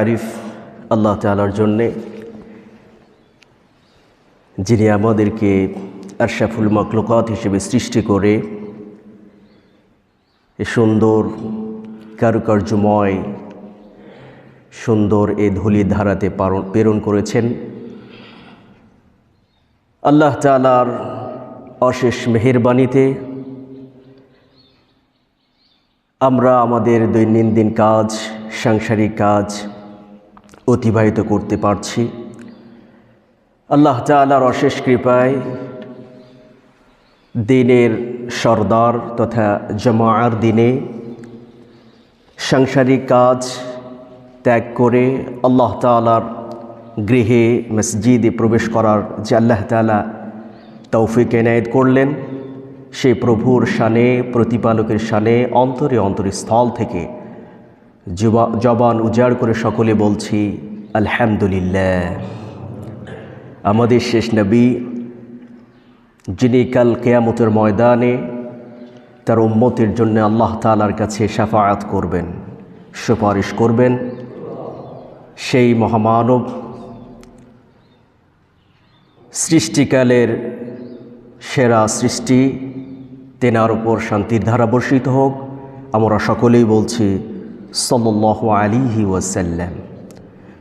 আরিফ আল্লাহ তালার জন্যে, যিনি আমাদেরকে আরশাফুল মকলকাত হিসেবে সৃষ্টি করে এ সুন্দর কারুকার্যময়, সুন্দর এ ধুলি ধারাতে প্রেরণ করেছেন। আল্লাহ তালার অশেষ মেহেরবানিতে আমরা আমাদের দৈনন্দিন কাজ, সাংসারিক কাজ অতিবাহিত করতে পারছি। আল্লাহ তালার অশেষ কৃপায় দিনের সর্দার তথা জমার দিনে সাংসারিক কাজ ত্যাগ করে আল্লাহ তালার গৃহে মসজিদে প্রবেশ করার যে আল্লাহ তালা তৌফিক এনায়েত করলেন সেই প্রভুর শানে, প্রতিপালকের শানে, অন্তরে অন্তরে স্থল থেকে জবান উজাড় করে সকলে বলছি, আলহামদুলিল্লাহ। আমাদের শেষ নবী, যিনি কাল কেয়ামতের ময়দানে তার উম্মতের জন্য আল্লাহ তালার কাছে সাফায়াত করবেন, সুপারিশ করবেন, সেই মহামানব সৃষ্টিকালের সেরা সৃষ্টি, তেনার ওপর শান্তির ধারা বর্ষিত হোক, আমরা সকলেই বলছি সল্লাহ আলিহি ওয়াসাল্লাম।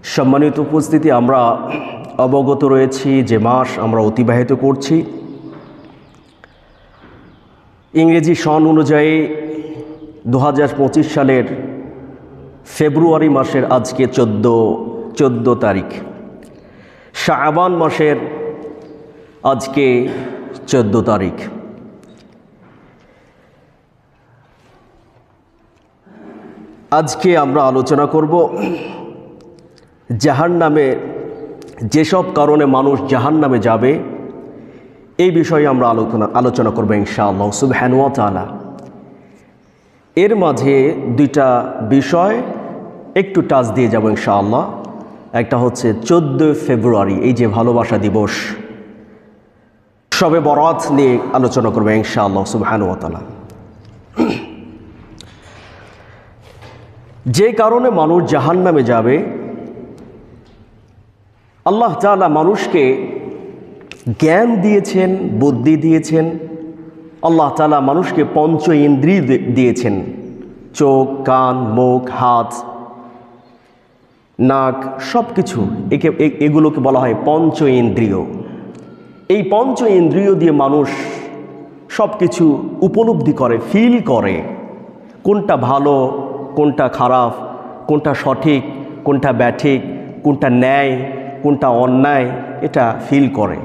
সম্মানিত উপস্থিতি, আমরা অবগত রয়েছি যে মাস আমরা অতিবাহিত করছি। ইংরেজি সন অনুযায়ী দু হাজার পঁচিশ সালের ফেব্রুয়ারি মাসের আজকে চোদ্দ, চোদ্দ তারিখ। শাবান মাসের আজকে চোদ্দ তারিখ। আজকে আমরা আলোচনা করব জাহান নামে যেসব কারণে মানুষ জাহান নামে যাবে, এই বিষয়ে আমরা আলোচনা আলোচনা করব ইনশাআল্লাহ সুবহানুয়া তালা এর মাঝে দুইটা বিষয় একটু টাচ দিয়ে যাব ইনশাআল্লাহ। একটা হচ্ছে চোদ্দোই ফেব্রুয়ারি, এই যে ভালোবাসা দিবস, সবে বরাত নিয়ে আলোচনা করব ইনশাআল্লাহ সুবহানুয়া তালা যে কারণে মানুষ জাহান নামে যাবে, আল্লাহ তাআলা মানুষকে জ্ঞান দিয়েছেন, বুদ্ধি দিয়েছেন, আল্লাহ তাআলা মানুষকে পঞ্চ ইন্দ্রিয় দিয়েছেন। চোখ, কান, মুখ, হাত, নাক সব কিছু একে এগুলোকে বলা হয় পঞ্চ ইন্দ্রিয়। এই পঞ্চ ইন্দ্রিয় দিয়ে মানুষ সব কিছু উপলব্ধি করে ফিল করে। কোনটা ভালো কোনটা খারাপ, কোনটা সঠিক, কোনটা ব্যাঠিক, কোনটা ন্যায়, কোনটা অন্যায়, এটা ফিল করে।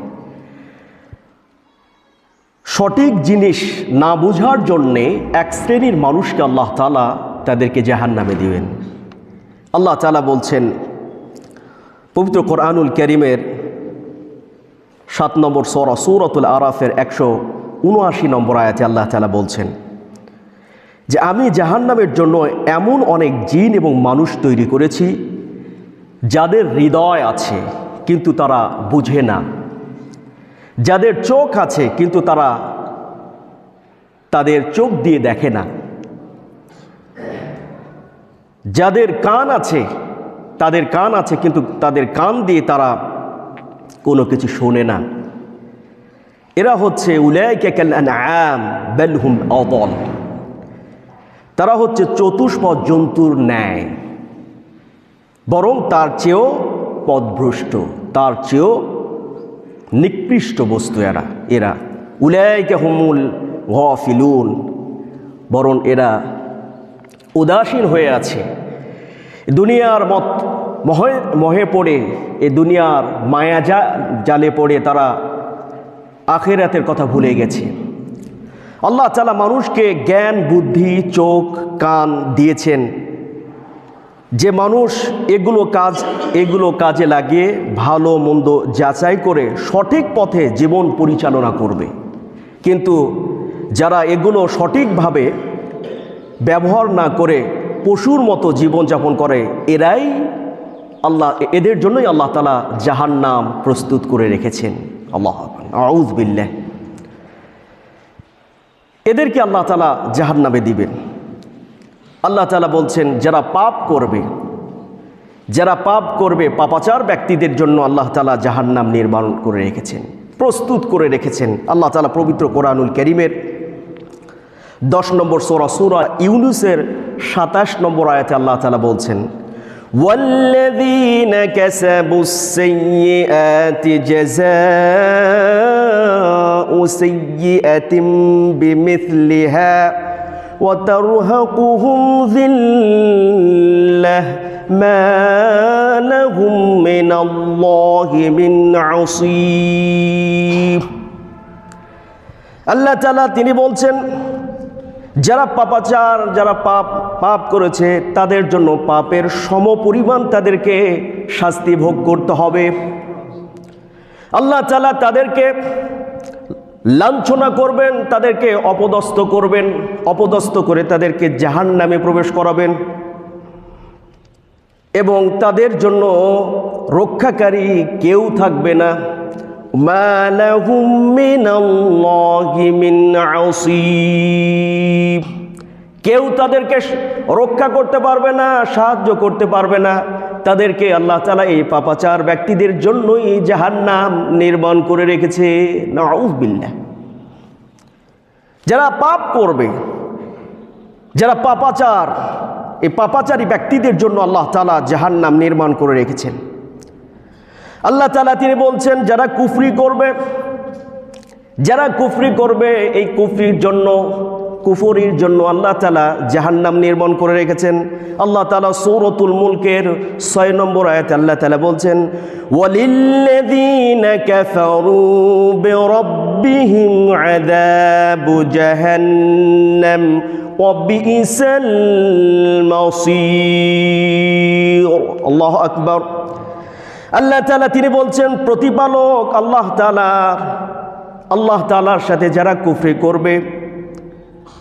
সঠিক জিনিস না বোঝার জন্যে এক শ্রেণির মানুষকে আল্লাহ তালা তাদেরকে জাহান নামে দিবেন। আল্লাহ তালা বলছেন, পবিত্র কোরআনুল করিমের সাত নম্বর সরা, সৌরতুল আরাফের একশো উনআশি নম্বর আয়াতে আল্লাহ তালা বলছেন যে আমি জাহান্নামের জন্য এমন অনেক জিন এবং মানুষ তৈরি করেছি, যাদের হৃদয় আছে কিন্তু তারা বুঝে না। যাদের চোখ আছে কিন্তু তারা তাদের চোখ দিয়ে দেখে না। যাদের কান আছে, তাদের কান আছে কিন্তু তাদের কান দিয়ে তারা কোনো কিছু শোনে না। এরা হচ্ছে উলাইকাল আনআম, বাল হুম আদল। তারা হচ্ছে চতুষ্পদ জন্তুর ন্যায়। বরং তার চেয়েও পদভ্রষ্ট, তার চেয়েও নিকৃষ্ট বস্তু এরা। এরা উলাইকা হুমুল গফিলুন। বরং এরা উদাসীন হয়ে আছে। দুনিয়ার মত মহে মহে পড়ে, এ দুনিয়ার মায়া জালে পড়ে তারা আখেরাতের কথা ভুলে গেছে। আল্লাহ তালা মানুষকে জ্ঞান, বুদ্ধি, চোখ, কান দিয়েছেন। যে মানুষ এগুলো কাজ, এগুলো কাজে লাগিয়ে ভালো, মন্দ যাচাই করে সঠিক পথে জীবন পরিচালনা করবে। কিন্তু যারা এগুলো সঠিকভাবে ব্যবহার না করে পশুর মতো জীবনযাপন করে, এরাই আল্লাহ, এদের জন্যই আল্লাহ তালা জাহান্নাম প্রস্তুত করে রেখেছেন। আল্লাহ আউজবিল্লাহ এদেরকে আল্লাহ তালা জাহান্নামে দিবেন। আল্লাহ তালা বলছেন, যারা পাপ করবে, যারা পাপ করবে, পাপাচার ব্যক্তিদের জন্য আল্লাহ তালা জাহান্নাম নির্মাণ করে রেখেছেন, প্রস্তুত করে রেখেছেন। আল্লাহ তালা পবিত্র কোরআনুল করিমের দশ নম্বর সোরা সুরা ইউনুসের সাতাশ নম্বর আয়াতে আল্লাহ তালা বলছেন والذين كسبوا السيئات جزاء سيئة بمثلها وترهقهم ذلة ما لهم من الله من عصيم আল্লাহ তালা তিনি বলছেন যারা পাপাচার যারা পাপ পাপ করেছে, তাদের জন্য পাপের সমপরিমাণ তাদেরকে শাস্তি ভোগ করতে হবে আল্লাহ তালা তাদেরকে লাঞ্ছনা করবেন, তাদেরকে অপদস্থ করবেন, অপদস্থ করে তাদেরকে জাহান নামে প্রবেশ করাবেন এবং তাদের জন্য রক্ষাকারী কেউ থাকবে না মা লাহুম মিনাল্লাহি মিন আসীম। কেউ তাদেরকে রক্ষা করতে পারবে না, সাহায্য করতে পারবে না। তাদেরকে আল্লাহ তালা এই পাপাচার ব্যক্তিদের জন্যই জাহান্নাম নির্মাণ করে রেখেছে। নাউজবিল্লাহ যারা পাপ করবে, যারা পাপাচার, এই পাপাচারী ব্যক্তিদের জন্য আল্লাহ তালা নাম নির্মাণ করে রেখেছেন। আল্লাহ তালা তিনি বলছেন, যারা কুফরি করবে, যারা কুফরি করবে, এই কুফরির জন্য কুফরির জন্য আল্লাহ তালা জাহান্নাম নির্মাণ করে রেখেছেন। আল্লাহ তালা সৌরতুল মুলকের ছয় নম্বর আয়াত আল্লাহ তালা বলছেন, ওয়ালিল্লাযীনা কাফারু আল্লাহ তালা তিনি বলছেন, প্রতিপালক আল্লাহ তালা আল্লাহ তালার সাথে যারা কুফরি করবে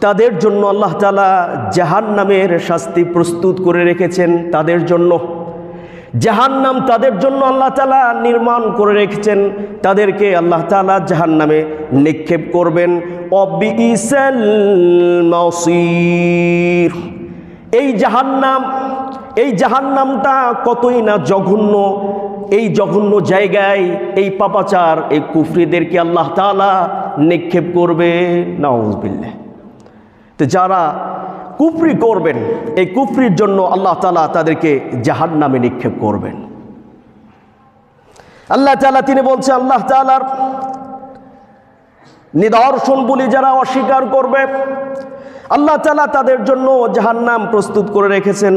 তাদের জন্য আল্লাহ তালা জাহান নামের শাস্তি প্রস্তুত করে রেখেছেন তাদের জন্য। জাহান নাম তাদের জন্য আল্লাহ তালা নির্মাণ করে রেখেছেন। তাদেরকে আল্লাহ তালা জাহান নামে নিক্ষেপ করবেন। এই জাহান্নাম, এই জাহান্নামটা কতই না জঘন্য, এই জঘন্য জায়গায় এই পাপাচার, এই কুফরিদেরকে আল্লাহ তালা নিক্ষেপ করবে। নাউজবিল্লাহ। তো যারা কুফরি করবেন, এই কুফরির জন্য আল্লাহ তালা তাদেরকে জাহান নামে নিক্ষেপ করবেন। আল্লাহ তালা তিনি বলছে, আল্লাহ তালার নিদর্শন বলি যারা অস্বীকার করবে, আল্লাহ তালা তাদের জন্য জাহান্নাম প্রস্তুত করে রেখেছেন।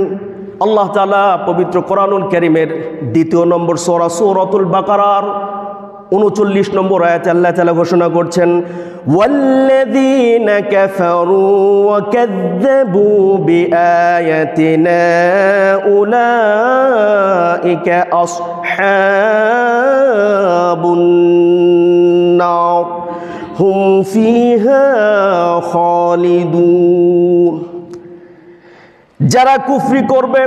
আল্লাহ তালা পবিত্র কোরআনুল করিমের দ্বিতীয় নম্বর সোরা সৌরতুল বাকারার উনচল্লিশ নম্বর আয়াতে আল্লাহ তালা ঘোষণা করছেন والذين كفروا وكذبوا بآياتنا أولئك أصحاب النار هم فيها خالدون যারা কুফরি করবে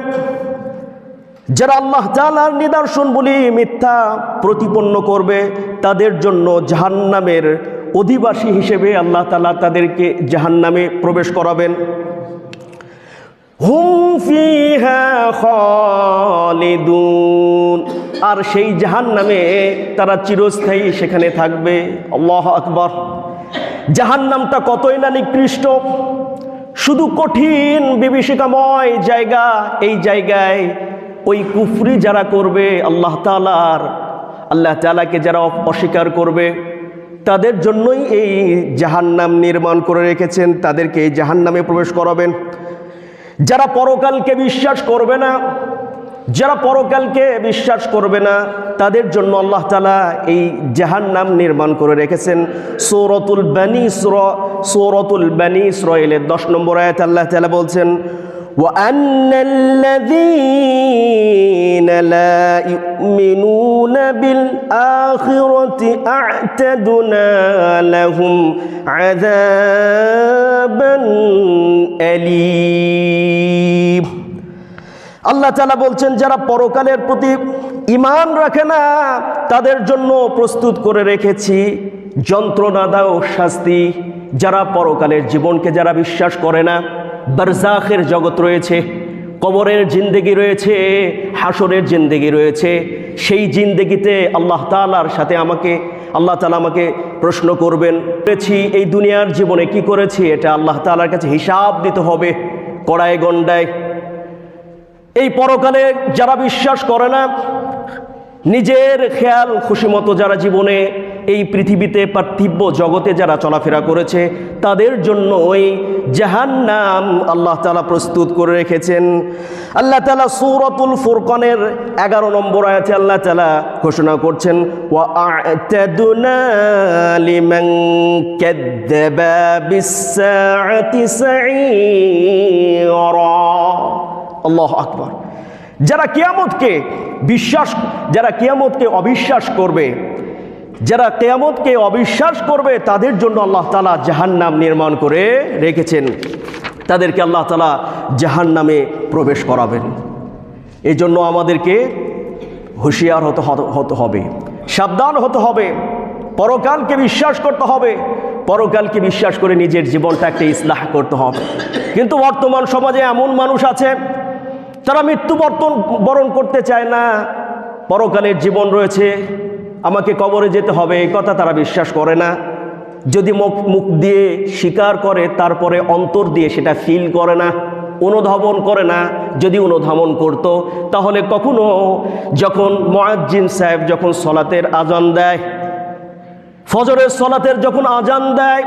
যারা আল্লাহ তালার নিদর্শন বলি মিথ্যা প্রতিপন্ন করবে, তাদের জন্য জাহান্নামের অধিবাসী হিসেবে আল্লাহ তালা তাদেরকে জাহান্নামে প্রবেশ করাবেন। আর সেই জাহান্নামে তারা চিরস্থায়ী সেখানে থাকবে। আল্লাহ আকবর। জাহান্নামটা কতই না নিকৃষ্ট। শুধু কঠিন বিভীষিকাময় জায়গা, এই জায়গায় ওই কুফরি যারা করবে, আল্লাহ তালার আল্লাহ তালাকে যারা অস্বীকার করবে, তাদের জন্যই এই জাহান্নাম নির্মাণ করে রেখেছেন, তাদেরকে এই জাহান্নামে প্রবেশ করাবেন। যারা পরকালকে বিশ্বাস করবে না, যারা পরকালকে বিশ্বাস করবে না, তাদের জন্য আল্লাহ তালা এই জাহান্নাম নির্মাণ করে রেখেছেন। সৌরতুল বানি সৌরতুল বানি ইসরায়েলের দশ নম্বর আয়াত আল্লাহ তালা বলছেন وأن الذين لا يؤمنون بالآخرة أعتدنا لهم عذابا أليم আল্লাহ তালা বলছেন যারা পরকালের প্রতি ইমান রাখে না তাদের জন্য প্রস্তুত করে রেখেছি যন্ত্রণাদায় শাস্তি যারা পরকালের জীবনকে যারা বিশ্বাস করে না বারজাখের জগৎ রয়েছে, কবরের জিন্দেগি রয়েছে, হাসরের জিন্দেগি রয়েছে। সেই জিন্দেগিতে আল্লাহ তালার সাথে আমাকে, আল্লাহ তালা আমাকে প্রশ্ন করবেন, করেছি এই দুনিয়ার জীবনে কি করেছি? এটা আল্লাহ তালার কাছে হিসাব দিতে হবে কড়ায় গন্ডায় এই পরকালে যারা বিশ্বাস করে না, নিজের খেয়াল খুশি মতো যারা জীবনে এই পৃথিবীতে পার্থিব্য জগতে যারা চলাফেরা করেছে, তাদের জন্য ওই জাহান্নাম আল্লাহ তালা প্রস্তুত করে রেখেছেন। আল্লাহ তালা সৌরতুল ফুরকনের এগারো নম্বর আয়াতে আল্লাহ তালা ঘোষণা করছেন আল্লাহ আকবর। যারা কিয়ামতকে বিশ্বাস, যারা কিয়ামতকে অবিশ্বাস করবে যারা কেয়ামতকে অবিশ্বাস করবে, তাদের জন্য আল্লাহ তালা জাহান্নাম নির্মাণ করে রেখেছেন। তাদেরকে আল্লাহ তালা জাহান্নামে প্রবেশ করাবেন। এই জন্য আমাদেরকে হুঁশিয়ার হতে হতে হবে, সাবধান হতে হবে, পরকালকে বিশ্বাস করতে হবে, পরকালকে বিশ্বাস করে নিজের জীবনটাকে ইসলাহ করতে হবে। কিন্তু বর্তমান সমাজে এমন মানুষ আছে, তারা মৃত্যু বর্তন বরণ করতে চায় না, পরকালের জীবন রয়েছে আমাকে কবরে যেতে হবে, এই কথা তারা বিশ্বাস করে না। যদি মুখ মুখ দিয়ে স্বীকার করে, তারপরে অন্তর দিয়ে সেটা ফিল করে না, অনুধাবন করে না, যদি অনুধাবন করত, তাহলে কখনো যখন মোয়াজ্জিন সাহেব যখন সলাতের আজান দেয়, ফজরের সলাতের যখন আজান দেয়,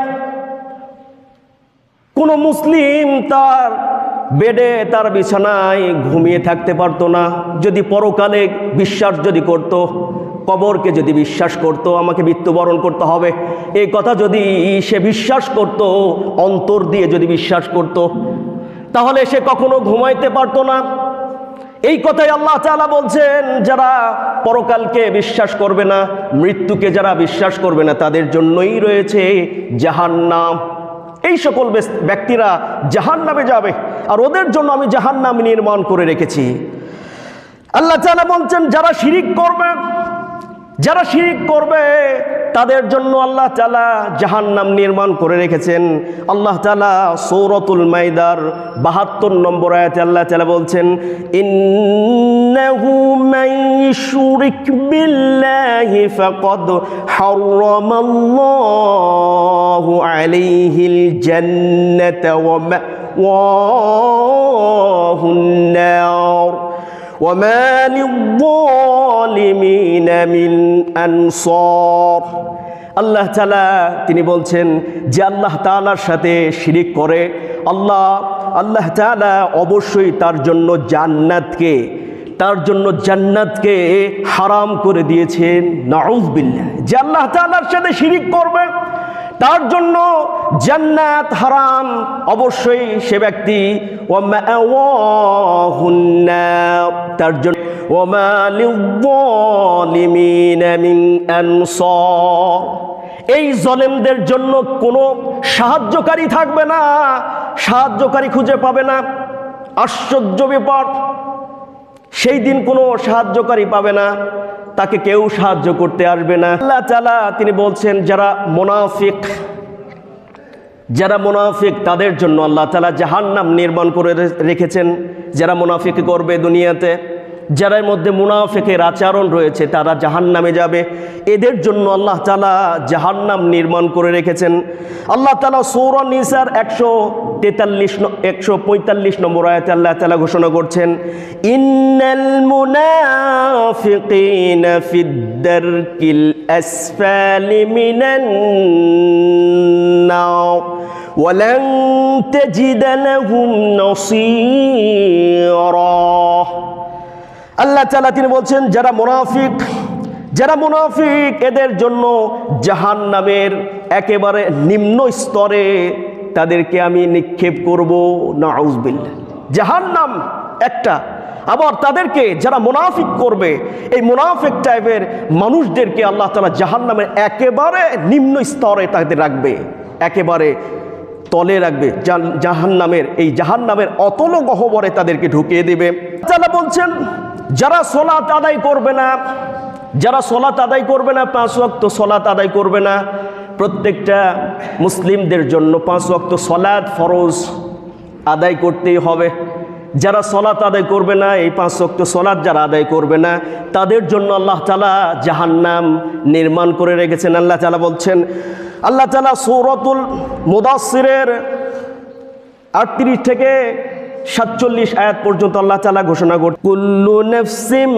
কোনো মুসলিম তার বেডে তার বিছানায় ঘুমিয়ে থাকতে পারতো না। যদি পরকালে বিশ্বাস যদি করত, কবরকে যদি বিশ্বাস করত, আমাকে মৃত্যুবরণ করতে হবে। এই কথা যদি সে বিশ্বাস করত, অন্তর দিয়ে যদি বিশ্বাস করত, তাহলে সে কখনো ঘুমাইতে পারতো না। এই কথাই আল্লাহ তাআলা বলছেন, যারা পরকালকে বিশ্বাস করবে না, মৃত্যুকে যারা বিশ্বাস করবে না, তাদের জন্যই রয়েছে জাহান্নাম। এই সকল ব্যক্তিরা জাহান নামে যাবে। আর ওদের জন্য আমি জাহান নাম নির্মাণ করে রেখেছি। আল্লাহ বলছেন, যারা শিরিক করবে যারা শিরিক করবে, তাদের জন্য আল্লাহ তালা জাহান্নাম নির্মাণ করে রেখেছেন। আল্লাহ তালা সৌরতুল মাইদার বাহাত্তর নম্বর আয়াতে আল্লাহ তালা বলছেন, ইন্নাহু وما للظالمين من أنصار আল্লাহ তালা তিনি বলছেন যে আল্লাহ তালার সাথে শিরিক করে আল্লাহ আল্লাহ তালা অবশ্যই তার জন্য জান্নাতকে তার জন্য জান্নাতকে হারাম করে দিয়েছেন নাউজবিল্লাহ যে আল্লাহ তালার সাথে শিরিক করবে তার জন্য জান্নাত হারাম। অবশ্যই সে ব্যক্তি তার জন্য এই জলেমদের জন্য কোনো সাহায্যকারী থাকবে না, সাহায্যকারী খুঁজে পাবে না। আশ্চর্য ব্যাপার, সেই দিন কোনো সাহায্যকারী পাবে না। তাকে কেউ সাহায্য করতে আসবে না। আল্লাহ তালা তিনি বলছেন, যারা মোনাফিক যারা মোনাফিক, তাদের জন্য আল্লাহ তালা জাহান্নাম নির্মাণ করে রেখেছেন। যারা মোনাফিক করবে দুনিয়াতে যারা এর মধ্যে মুনাফিকের আচরণ রয়েছে তারা জাহান্নামে যাবে এদের জন্য আল্লাহ তালা জাহান্নাম নির্মাণ করে রেখেছেন আল্লাহ তালা সৌর নিসার একশো তেতাল্লিশ একশো পঁয়তাল্লিশ নম্বর আয়াতে আল্লাহ তালা ঘোষণা করছেন ইন্নাল মুনাফিকিনা ফিদ্দারকিল আসফালি মিনান النار ولن تجد لهم نصيرا আল্লাহ তাআলা তিনি বলছেন, যারা মুনাফিক যারা মুনাফিক, এদের জন্য জাহান নামের একেবারে নিম্ন স্তরে তাদেরকে আমি নিক্ষেপ করব করব নাউজবিল্লাহ। জাহান্নাম একটা। আবার তাদেরকে যারা মুনাফিক করবে, এই মুনাফিক টাইপের মানুষদেরকে আল্লাহ তালা জাহান্নামের একেবারে নিম্ন স্তরে তাদের রাখবে। একেবারে তলে রাখবে। জাহান নামের এই জাহান নামের অতল গহবরে তাদেরকে ঢুকিয়ে দেবে। তারা বলছেন, যারা সোলাত আদায় করবে না, যারা সোলাত আদায় করবে না, পাঁচ ওয়াক্ত সোলাত আদায় করবে না, প্রত্যেকটা মুসলিমদের জন্য পাঁচ ওয়াক্ত সলাদ ফরজ আদায় করতেই হবে। যারা সলাত আদায় করবে না, এই পাঁচ শক্ত সলাৎ যারা আদায় করবে না, তাদের জন্য আল্লাহ তালা জাহান্নাম নির্মাণ করে রেখেছেন। আল্লাহ তালা বলছেন আল্লাহ তালা সৌরতুল মুদাসিরের আটত্রিশ থেকে সাতচল্লিশ আয়াত পর্যন্ত আল্লাহ তালা ঘোষণা কর কুল্লু নফসিম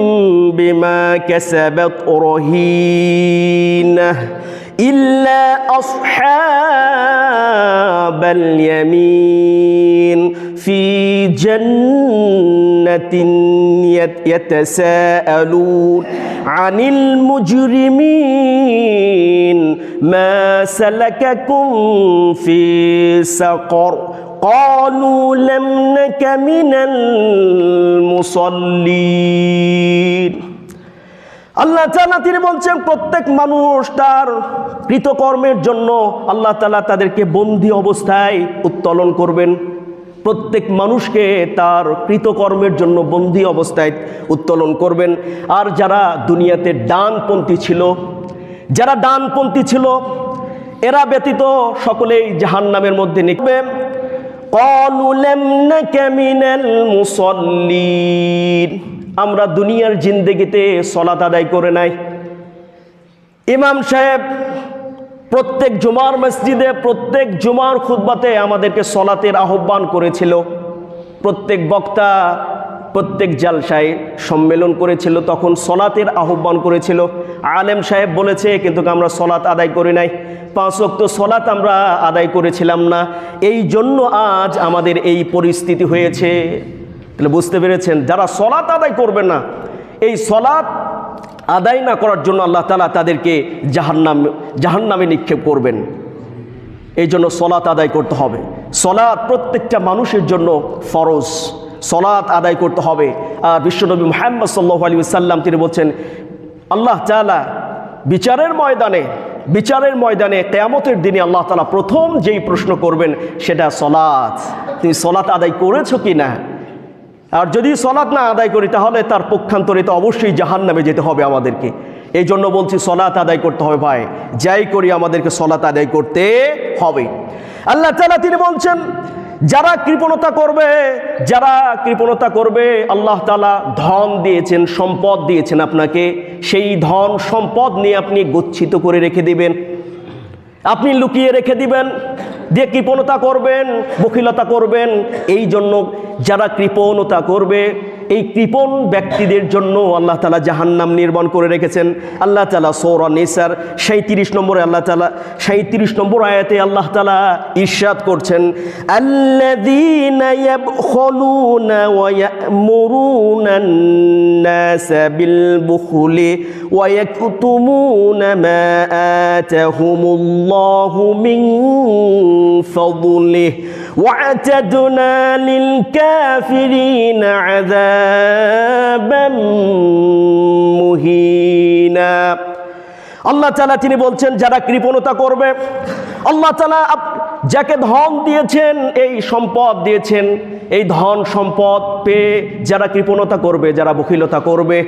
বিমা কাসাবাত রহিনা ইল্লা আসহাবাল ইয়ামিন ফি জান্নাতিন ইয়াতাসাআলুন আনিল মুজরিমিন মা সালাকাকুম ফি সাকর। قالوا لم نك من المصلين আল্লাহ তালা তিনি বলছেন প্রত্যেক মানুষ তার কৃতকর্মের জন্য আল্লাহ তালা তাদেরকে বন্দি অবস্থায় উত্তোলন করবেন প্রত্যেক মানুষকে তার কৃতকর্মের জন্য বন্দি অবস্থায় উত্তোলন করবেন আর যারা দুনিয়াতে ডানপন্থী ছিল যারা ডানপন্থী ছিল এরা ব্যতীত সকলেই জাহান্নামের মধ্যে নিকবে قالوا لم نك من المصلين আমরা দুনিয়ার জিন্দেগিতে সলাত আদায় করে নাই ইমাম সাহেব প্রত্যেক জুমার মসজিদে প্রত্যেক জুমার খুতবাতে আমাদেরকে সলাতের আহ্বান করেছিল প্রত্যেক বক্তা প্রত্যেক জালসায় সম্মেলন করেছিল, তখন সলাতের আহ্বান করেছিল। আলেম সাহেব বলেছে, কিন্তু আমরা সলাত আদায় করি নাই। পাঁচ অক্ত সলাত আমরা আদায় করেছিলাম না। এই জন্য আজ আমাদের এই পরিস্থিতি হয়েছে। তাহলে বুঝতে পেরেছেন, যারা সলাত আদায় করবে না, এই সলাত আদায় না করার জন্য আল্লাহ তালা তাদেরকে জাহান্নাম, জাহান্নামে নিক্ষেপ করবেন। এই জন্য সলাত আদায় করতে হবে। সলাৎ প্রত্যেকটা মানুষের জন্য ফরজ। সলাৎ আদায় করতে হবে। আর বিশ্বনবী মোহাম্মদ সাল্লাহ আলী সাল্লাম তিনি বলছেন, আল্লাহ তালা বিচারের ময়দানে বিচারের ময়দানে কেয়ামতের দিনে আল্লাহ তালা প্রথম যেই প্রশ্ন করবেন সেটা সলাৎ। তুমি সলাৎ আদায় করেছ কি না? আর যদি সলাৎ না আদায় করি তাহলে তার পক্ষান্তরে তো অবশ্যই জাহান নামে যেতে হবে আমাদেরকে। এই জন্য বলছি, সলাৎ আদায় করতে হবে ভাই। যাই করি আমাদেরকে সলাৎ আদায় করতে হবে। আল্লাহ তালা তিনি বলছেন যারা কৃপণতা করবে, যারা কৃপণতা করবে, আল্লাহ তালা ধন দিয়েছেন, সম্পদ দিয়েছেন আপনাকে। সেই ধন, সম্পদ নিয়ে আপনি গচ্ছিত করে রেখে দিবেন। আপনি লুকিয়ে রেখে দিবেন, দিয়ে কৃপণতা করবেন বকিলতা করবেন। এই জন্য যারা কৃপণতা করবে এই কৃপণ ব্যক্তিদের জন্য আল্লাহ তালা জাহান্নাম নির্মাণ করে রেখেছেন আল্লাহ তালা সৌরা নিসার সাঁত্রিশ নম্বরে আল্লাহ তালা সাঁত্রিশ নম্বর আয়াতে আল্লাহ তালা ইরশাদ করছেন আল্লাযীনা ইয়াবখুলুনা ওয়া ইয়া'মুরুনা الناس بالبخل ويكتمون ما آتهم الله من فضله واعتدنا للكافرين عذابا মুহিনা। আল্লাহ তালা তিনি বলছেন, যারা কৃপণতা করবে, আল্লাহ তালা যাকে ধন দিয়েছেন, এই সম্পদ দিয়েছেন। এই ধন সম্পদ পেয়ে যারা কৃপণতা করবে, যারা বকিলতা করবে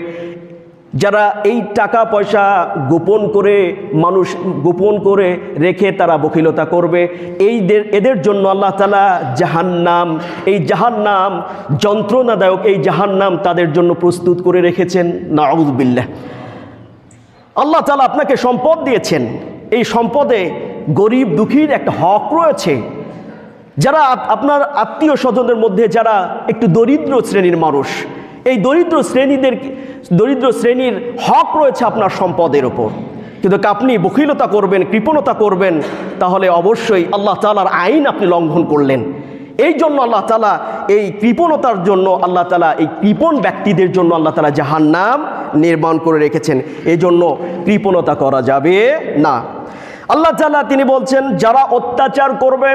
যারা এই টাকা পয়সা গোপন করে মানুষ গোপন করে রেখে তারা বকিলতা করবে এইদের এদের জন্য আল্লাহ তালা জাহান্নাম, এই জাহান্নাম যন্ত্রণাদায়ক, এই জাহান্নাম তাদের জন্য প্রস্তুত করে রেখেছেন। নাউজবিল্লাহ আল্লাহ তালা আপনাকে সম্পদ দিয়েছেন। এই সম্পদে গরিব দুঃখীর একটা হক রয়েছে। যারা আপনার আত্মীয় স্বজনের মধ্যে যারা একটু দরিদ্র শ্রেণির মানুষ এই দরিদ্র শ্রেণীদের দরিদ্র শ্রেণির হক রয়েছে আপনার সম্পদের ওপর কিন্তু আপনি বকিলতা করবেন, কৃপণতা করবেন, তাহলে অবশ্যই আল্লাহ তালার আইন আপনি লঙ্ঘন করলেন। এই জন্য আল্লাহ তালা এই কৃপণতার জন্য, আল্লাহ তালা এই কৃপণ ব্যক্তিদের জন্য আল্লাহ তালা জাহান নাম নির্মাণ করে রেখেছেন। এই জন্য কৃপণতা করা যাবে না। আল্লাহ তালা তিনি বলছেন, যারা অত্যাচার করবে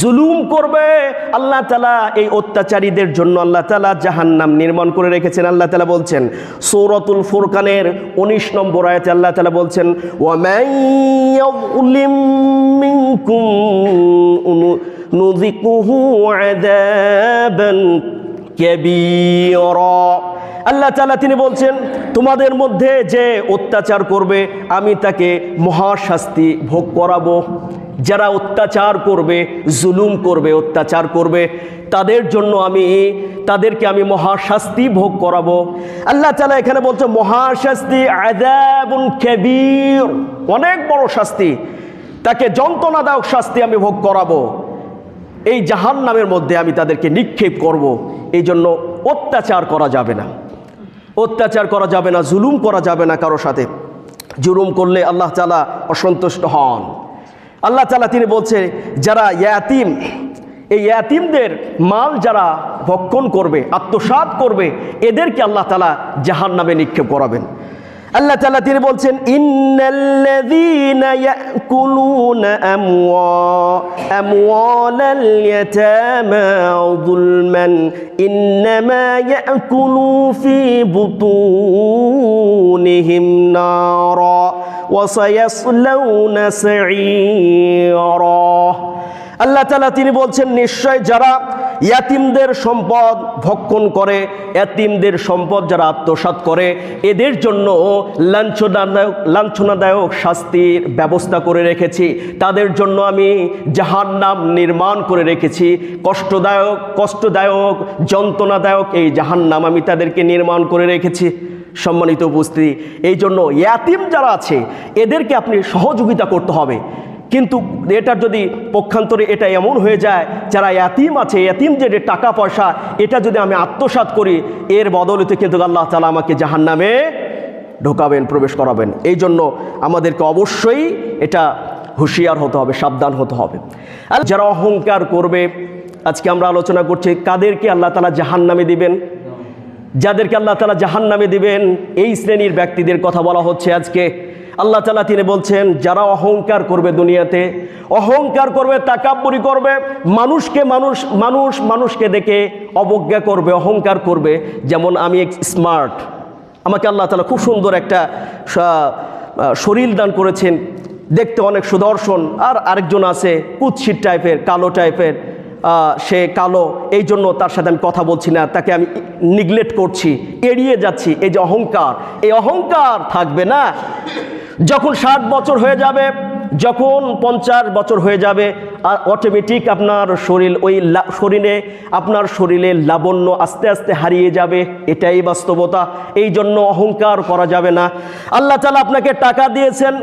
জুলুম করবে। আল্লাহ তালা এই অত্যাচারীদের জন্য আল্লাহ তালা জাহান্নাম নির্মাণ করে রেখেছেন। আল্লাহ তালা বলছেন, সৌরতুল ফুরকানের উনিশ নম্বর আয়াতে আল্লাহ তালা বলছেন ওয়ামাইয়াউলিম আল্লাহ তাআলা তিনি বলছেন, তোমাদের মধ্যে যে অত্যাচার করবে, আমি তাকে মহাশাস্তি ভোগ করাবো। যারা অত্যাচার করবে, জুলুম করবে, অত্যাচার করবে, তাদের জন্য আমি, তাদেরকে আমি মহাশাস্তি ভোগ করাবো। আল্লাহ তালা এখানে বলছে, মহাশাস্তি আদাবুন কেবির। অনেক বড় শাস্তি। তাকে যন্ত্রণাদায়ক শাস্তি আমি ভোগ করাবো। এই জাহান নামের মধ্যে আমি তাদেরকে নিক্ষেপ করব। এই জন্য অত্যাচার করা যাবে না। অত্যাচার করা যাবে না, জুলুম করা যাবে না কারও সাথে। জুলুম করলে আল্লাহ তালা অসন্তুষ্ট হন। আল্লাহ তালা তিনি বলছে যারা ইয়াতিম, এই ইয়াতিমদের মাল যারা ভক্ষণ করবে, আত্মসাৎ করবে, এদেরকে আল্লাহ তালা জাহান নামে নিক্ষেপ করাবেন। আল্লাহ তালা তিনি বলছেন, ইন্নাল্লাযীনা ইয়াকুলুনা আমওয়া, আমওয়ালাল ইয়াতামা যুলমান, ইন্নামা ইয়াকুলু ফি বুতুনিহিম নারা, ওয়া সায়াসলাউনা সাঈরা. আল্লাহ তালা তিনি বলছেন, নিশ্চয় যারা ইয়াতিমদের সম্পদ ভক্ষণ করে, ইয়াতিমদের সম্পদ যারা আত্মসাৎ করে, এদের জন্য লাঞ্ছনাদায়ক লাঞ্ছনাদায়ক শাস্তির ব্যবস্থা করে রেখেছি। তাদের জন্য আমি জাহান্নাম নির্মাণ করে রেখেছি। কষ্টদায়ক কষ্টদায়ক, যন্ত্রণাদায়ক এই জাহান্নাম আমি তাদেরকে নির্মাণ করে রেখেছি। সম্মানিত উপস্থিতি, এই জন্য ইয়াতিম যারা আছে, এদেরকে আপনি সহযোগিতা করতে হবে। কিন্তু এটার যদি পক্ষান্তরে এটা এমন হয়ে যায়, যারা ইয়াতিম আছে ইয়াতিম যে টাকা পয়সা, এটা যদি আমি আত্মসাৎ করি, এর বদলতে কিন্তু আল্লাহ তালা আমাকে জাহান নামে ঢোকাবেন, প্রবেশ করাবেন। এই জন্য আমাদেরকে অবশ্যই এটা হুঁশিয়ার হতে হবে, সাবধান হতে হবে। আর যারা অহংকার করবে, আজকে আমরা আলোচনা করছি, কাদেরকে আল্লাহ তালা জাহান নামে দিবেন? যাদেরকে আল্লাহ তালা জাহান নামে দিবেন, এই শ্রেণির ব্যক্তিদের কথা বলা হচ্ছে আজকে। আল্লাহ তালা তিনি বলছেন, যারা অহংকার করবে দুনিয়াতে, অহংকার করবে, তাকাব্বরি করবে, মানুষকে মানুষ মানুষ মানুষকে দেখে অবজ্ঞা করবে, অহংকার করবে। যেমন আমি স্মার্ট আমাকে আল্লাহ তালা খুব সুন্দর একটা শরীর দান করেছেন। দেখতে অনেক সুদর্শন। আর আরেকজন আছে, কুৎসিত টাইপের কালো টাইপের সে কালো, এই জন্য তার সাথে আমি কথা বলছি না, তাকে আমি নিগলেক্ট করছি, এড়িয়ে যাচ্ছি, এই যে অহংকার, এই অহংকার থাকবে না। যখন ষাট বছর হয়ে যাবে, যখন পঞ্চাশ বছর হয়ে যাবে, আর অটোমেটিক আপনার শরীর, ওই শরীরে আপনার শরীরে লাবণ্য আস্তে আস্তে হারিয়ে যাবে, এটাই বাস্তবতা, এই জন্য অহংকার করা যাবে না। আল্লাহ তালা আপনাকে টাকা দিয়েছেন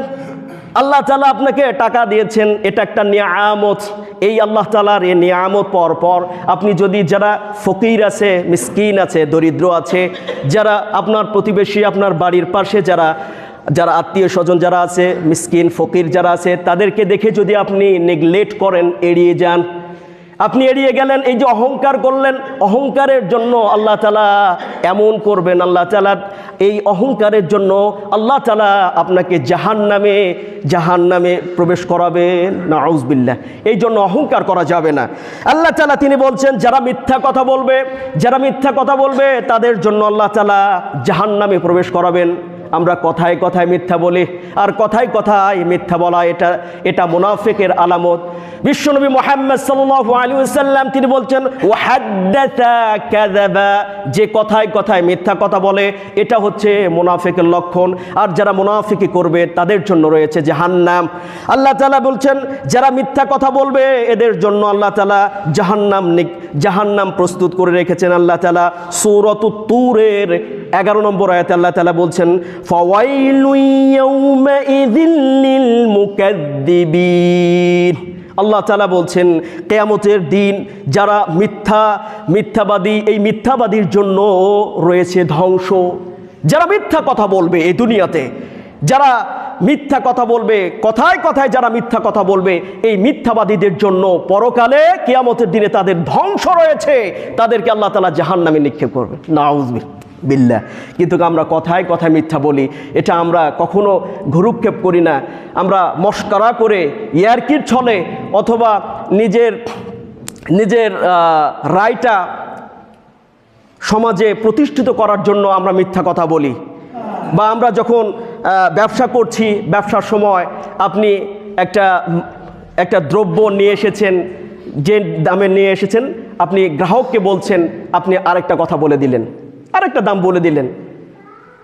আল্লাহ তালা আপনাকে টাকা দিয়েছেন, এটা একটা নিয়ামত। এই আল্লাহ তালার এই নিয়ামত পর পর আপনি যদি যারা ফকির আছে, মিসকিন আছে, দরিদ্র আছে, যারা আপনার প্রতিবেশী, আপনার বাড়ির পাশে যারা যারা আত্মীয় স্বজন যারা আছে, মিসকিন, ফকির যারা আছে, তাদেরকে দেখে যদি আপনি নেগলেক্ট করেন, এড়িয়ে যান আপনি এড়িয়ে গেলেন, এই যে অহংকার করলেন, অহংকারের জন্য আল্লাহ তালা এমন করবেন, আল্লাহ তালা এই অহংকারের জন্য আল্লাহ তালা আপনাকে জাহান নামে জাহান নামে প্রবেশ করাবেন না আউজবিল্লা এই জন্য অহংকার করা যাবে না। আল্লাহ তালা তিনি বলছেন, যারা মিথ্যা কথা বলবে, যারা মিথ্যা কথা বলবে, তাদের জন্য আল্লাহ তালা জাহান নামে প্রবেশ করাবেন। আমরা কথায় কথায় মিথ্যা বলি আর কথায় কথায় মিথ্যা বলা এটা এটা মুনাফিকের আলামত। বিশ্বনবী মোহাম্মদ ওয়াসাল্লাম তিনি বলছেন যে কথায় কথায় মিথ্যা কথা বলে, এটা হচ্ছে মুনাফিকের লক্ষণ। আর যারা মুনাফিকি করবে, তাদের জন্য রয়েছে জাহান্নাম। আল্লাহ তালা বলছেন, যারা মিথ্যা কথা বলবে, এদের জন্য আল্লাহ তালা জাহান্নাম জাহান্নাম প্রস্তুত করে রেখেছেন আল্লাহ তালা সূরাতুত তুরের এগারো নম্বর আয়াতে আল্লাহ তালা বলছেন আল্লাহ তাআলা বলছেন, কেয়ামতের দিন যারা মিথ্যা, মিথ্যাবাদী, এই মিথ্যাবাদীর জন্য রয়েছে ধ্বংস। যারা মিথ্যা কথা বলবে এই দুনিয়াতে, যারা মিথ্যা কথা বলবে, কথায় কথায় যারা মিথ্যা কথা বলবে, এই মিথ্যাবাদীদের জন্য পরকালে কেয়ামতের দিনে তাদের ধ্বংস রয়েছে। তাদেরকে আল্লাহ তালা জাহান নামে নিক্ষেপ করবে নাউজবিল বিল্লা কিন্তু আমরা কথায় কথায় মিথ্যা বলি। এটা আমরা কখনো ঘুরুক্ষেপ করি না। আমরা মস্করা করে ইয়ারকির ছলে অথবা নিজের নিজের রায়টা সমাজে প্রতিষ্ঠিত করার জন্য আমরা মিথ্যা কথা বলি। বা আমরা যখন ব্যবসা করছি ব্যবসার সময়, আপনি একটা একটা দ্রব্য নিয়ে এসেছেন, যে দামে নিয়ে এসেছেন, আপনি গ্রাহককে বলছেন, আপনি আরেকটা কথা বলে দিলেন। আরেকটা দাম বলে দিলেন।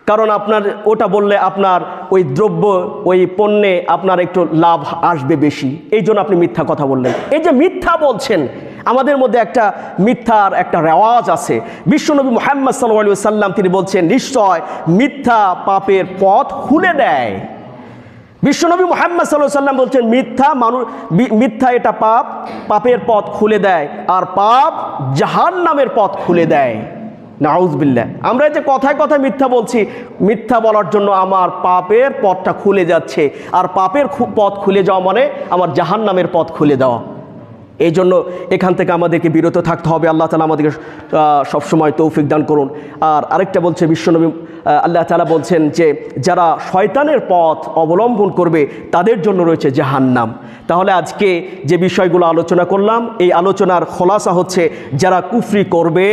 কারণ আপনার, ওটা বললে আপনার ওই দ্রব্য, ওই পণ্যে আপনার একটু লাভ আসবে বেশি। এই জন্য আপনি মিথ্যা কথা বললেন। এই যে মিথ্যা বলছেন, আমাদের মধ্যে একটা মিথ্যার একটা রেওয়াজ আছে। বিশ্বনবী মোহাম্মদ সাল্লাহ সাল্লাম তিনি বলছেন, নিশ্চয় মিথ্যা পাপের পথ খুলে দেয়। বিশ্বনবী মোহাম্মদ সাল্লাহ সাল্লাম বলছেন, মিথ্যা মানুষ মিথ্যা এটা পাপ, পাপের পথ খুলে দেয়, আর পাপ জাহান নামের পথ খুলে দেয়। নাউজবিল্লা আমরা যে কথায় কথায় মিথ্যা বলছি, মিথ্যা বলার জন্য আমার পাপের পথটা খুলে যাচ্ছে। আর পাপের পথ খুলে যাওয়া মানে আমার জাহান নামের পথ খুলে দেওয়া। এই জন্য এখান থেকে আমাদেরকে বিরত থাকতে হবে। আল্লাহ তালা আমাদেরকে সবসময় তৌফিক দান করুন। আর আরেকটা বলছে বিশ্বনবী আল্লাহ তালা বলছেন যে, যারা শয়তানের পথ অবলম্বন করবে, তাদের জন্য রয়েছে জাহান্নাম। তাহলে আজকে যে বিষয়গুলো আলোচনা করলাম, এই আলোচনার খোলাসা হচ্ছে, যারা কুফরি করবে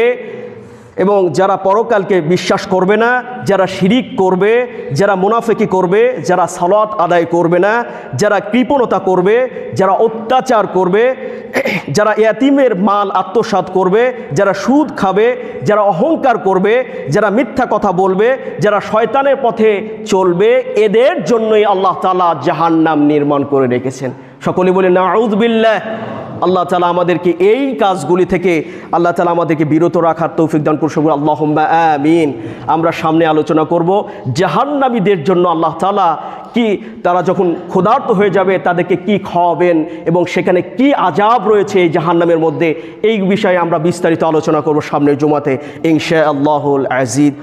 এবং যারা পরকালকে বিশ্বাস করবে না, যারা শিরিক করবে, যারা মুনাফেকি করবে, যারা সালাত আদায় করবে না, যারা কৃপণতা করবে, যারা অত্যাচার করবে, যারা ইয়াতিমের মাল আত্মসাৎ করবে, যারা সুদ খাবে, যারা অহংকার করবে, যারা মিথ্যা কথা বলবে, যারা শয়তানের পথে চলবে, এদের জন্যই আল্লাহ তালা জাহান্নাম নির্মাণ করে রেখেছেন। সকলে বলে নাউজবিল্লাহ আল্লাহ তালা আমাদেরকে এই কাজগুলি থেকে আল্লাহ তালা আমাদেরকে বিরত রাখার তৌফিক দান করছে আল্লাহ আমিন। আমরা সামনে আলোচনা করব জাহান্নামীদের জন্য আল্লাহ তালা কি তারা যখন ক্ষুধার্ত হয়ে যাবে তাদেরকে কি খাওয়াবেন এবং সেখানে কি আজাব রয়েছে এই জাহান্নামের মধ্যে এই বিষয়ে আমরা বিস্তারিত আলোচনা করব সামনের জমাতে। ইনশা আল্লাহুল আজিদ